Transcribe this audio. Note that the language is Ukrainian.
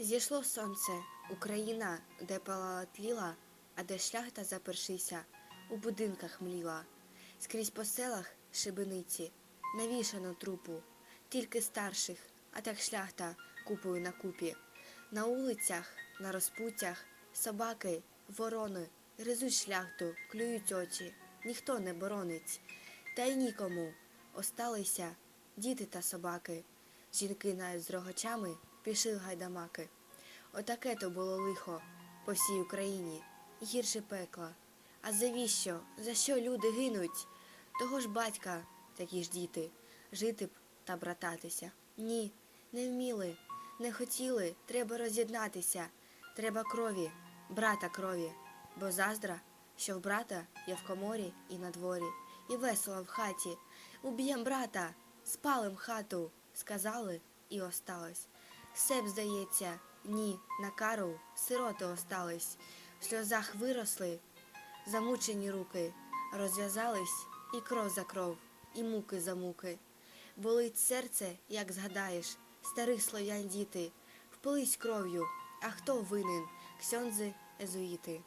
Зійшло сонце, Україна, де палала тліла, а де шляхта запершися, у будинках мліла. Скрізь по селах шибениці, навішано трупу, тільки старших, а так шляхта купою на купі. На улицях, на розпуттях, собаки, ворони, гризуть шляхту, клюють очі, ніхто не боронить. Та й нікому осталися діти та собаки. Жінки навіть з рогачами пішли гайдамаки. Отаке то було лихо по всій Україні, гірше пекла. А завіщо? За що люди гинуть? Того ж батька, такі ж діти, жити б та брататися. Ні, не вміли, не хотіли, треба роз'єднатися. Треба крові, брата крові, бо заздра, що в брата є в коморі і на дворі, і весело в хаті. Уб'єм брата, спалим хату, сказали і осталось. Все б здається, ні, на кару сироти остались, в сльозах виросли, замучені руки, розв'язались і кров за кров, і муки за муки. Болить серце, як згадаєш, старих слов'ян діти, впились кров'ю, а хто винен, ксьонзи, езуїти.